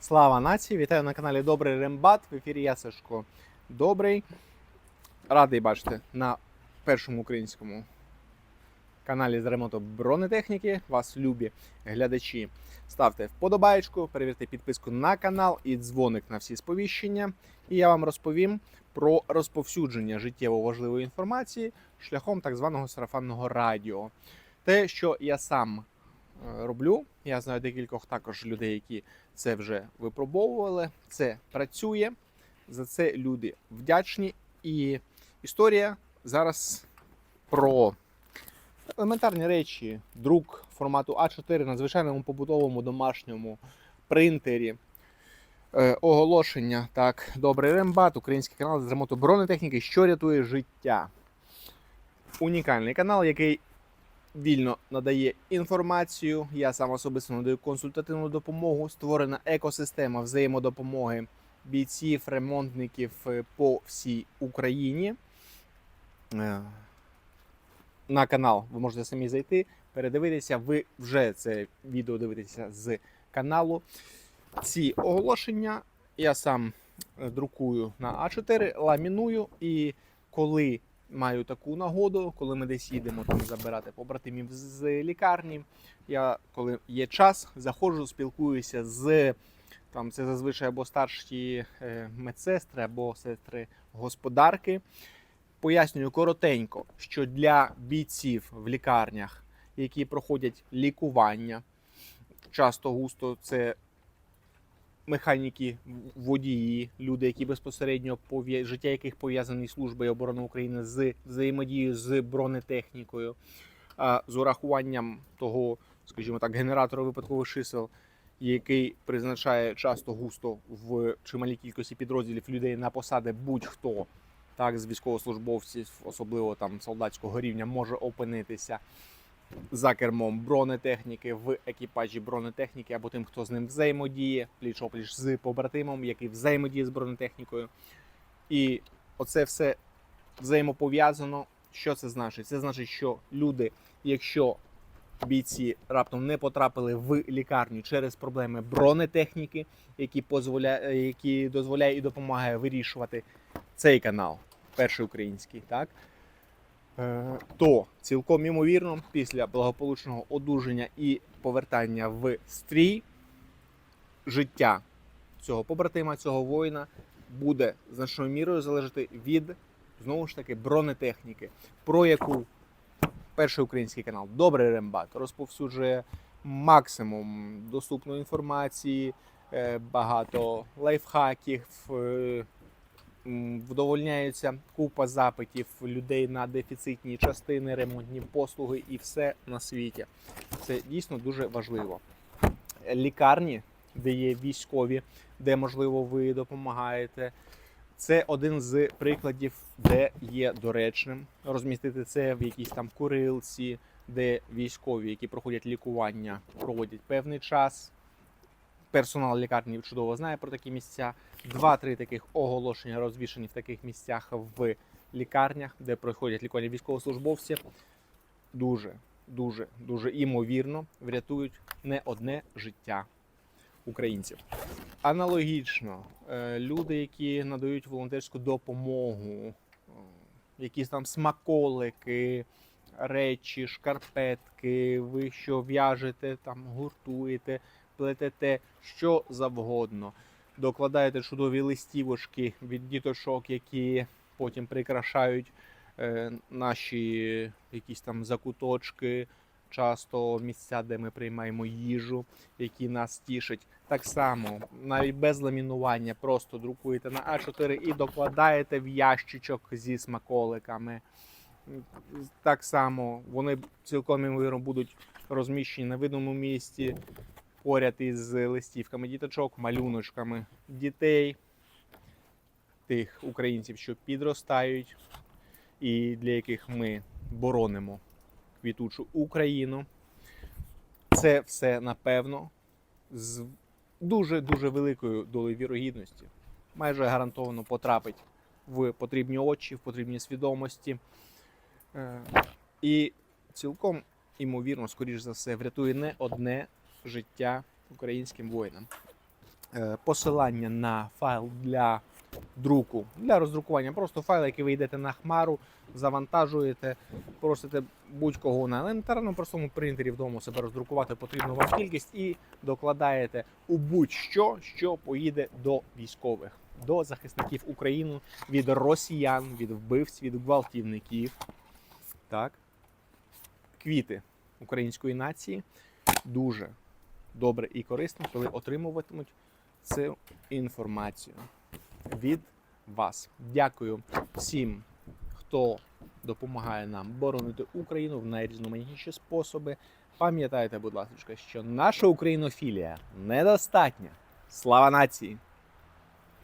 Слава нації! Вітаю на каналі Добрий Рембат. В ефірі я Сашко Добрий. Радий бачити на першому українському каналі з ремонту бронетехніки. Вас любі глядачі. Ставте вподобаєчку, перевірте підписку на канал і дзвоник на всі сповіщення. І я вам розповім про розповсюдження життєво важливої інформації шляхом так званого сарафанного радіо. Те, що я сам роблю, я знаю декількох також людей, які це вже випробовували. Це працює. За це люди вдячні. І історія зараз про елементарні речі, друк формату А4 на звичайному побутовому домашньому принтері. Е, оголошення. Так, добрий рембат, український канал з ремонту бронетехніки, що рятує життя. Унікальний канал, який вільно надає інформацію. Я сам особисто надаю консультативну допомогу. Створена екосистема взаємодопомоги бійців, ремонтників е, по всій Україні. Е, На канал ви можете самі зайти, передивитися. Ви вже це відео дивитеся з каналу. Ці оголошення я сам е, друкую на А4, ламіную і коли маю таку нагоду, коли ми десь їдемо там забирати побратимів з лікарні. Я, коли є час, заходжу, спілкуюся з там це зазвичай або старші е, медсестри, або сестри господарки. Пояснюю коротенько, що для бійців в лікарнях, які проходять лікування, часто густо це механіки, водії, люди, які безпосередньо життя яких пов'язані службою оборони України з взаємодією з бронетехнікою, з урахуванням того, скажімо так, генератора випадкових чисел, який призначає часто густо в чималій кількості підрозділів людей на посади будь-хто. Так, з військовослужбовців, особливо там солдатського рівня, може опинитися за кермом бронетехніки в екіпажі бронетехніки або тим, хто з ним взаємодіє, пліч опліч з побратимом, який взаємодіє з бронетехнікою. І оце все взаємопов'язано. Що це значить? Це значить, що люди, якщо бійці раптом не потрапили в лікарню через проблеми бронетехніки, які дозволяє, які дозволяє і допомагає вирішувати цей канал, перший український, так то цілком імовірно, після благополучного одужання і повертання в стрій, життя цього побратима, цього воїна буде значною мірою залежати від знову ж таки бронетехніки, про яку перший український канал Добрий Рембат розповсюджує максимум доступної інформації, е, багато лайфхаків. Вдовольняється купа запитів людей на дефіцитні частини, ремонтні послуги і все на світі. Це дійсно дуже важливо. Лікарні, де є військові, де можливо ви допомагаєте. Це один з прикладів, де є доречним розмістити це в якійсь там курилці, де військові, які проходять лікування, проводять певний час. Персонал лікарні чудово знає про такі місця. Два-три таких оголошення розвішені в таких місцях в лікарнях, де проходять лікування військовослужбовці. Дуже, дуже, дуже імовірно врятують не одне життя українців. Аналогічно, е, люди, які надають волонтерську допомогу, е, якісь там смаколики, речі, шкарпетки, ви що в'яжете, там гуртуєте, плетете що завгодно. Докладаєте чудові листівочки від діточок, які потім прикрашають е, наші якісь там закуточки, часто місця, де ми приймаємо їжу, які нас тішать. Так само, навіть без ламінування, просто друкуєте на А4 і докладаєте в ящичок зі смаколиками. Так само вони цілком ймовірно будуть розміщені на видному місці поряд із листівками діточок, малюночками дітей, тих українців, що підростають, і для яких ми боронимо квітучу Україну. Це все напевно з дуже дуже великою долею вірогідності. Майже гарантовано потрапить в потрібні очі, в потрібні свідомості. Е, І цілком імовірно, скоріш за все, врятує не одне життя українським воїнам. е, посилання на файл для друку, для роздрукування. Просто файл, який ви йдете на хмару, завантажуєте, просите будь-кого на елементарному простому принтері вдома себе роздрукувати потрібну вам кількість і докладаєте у будь-що, що поїде до військових, до захисників України від росіян, від вбивць, від гвалтівників. Так. Квіти української нації дуже добре і корисно, коли отримуватимуть цю інформацію від вас. Дякую всім, хто допомагає нам боронити Україну в найрізноманітніші способи. Пам'ятайте, будь ласка, що наша українофілія недостатня. Слава нації!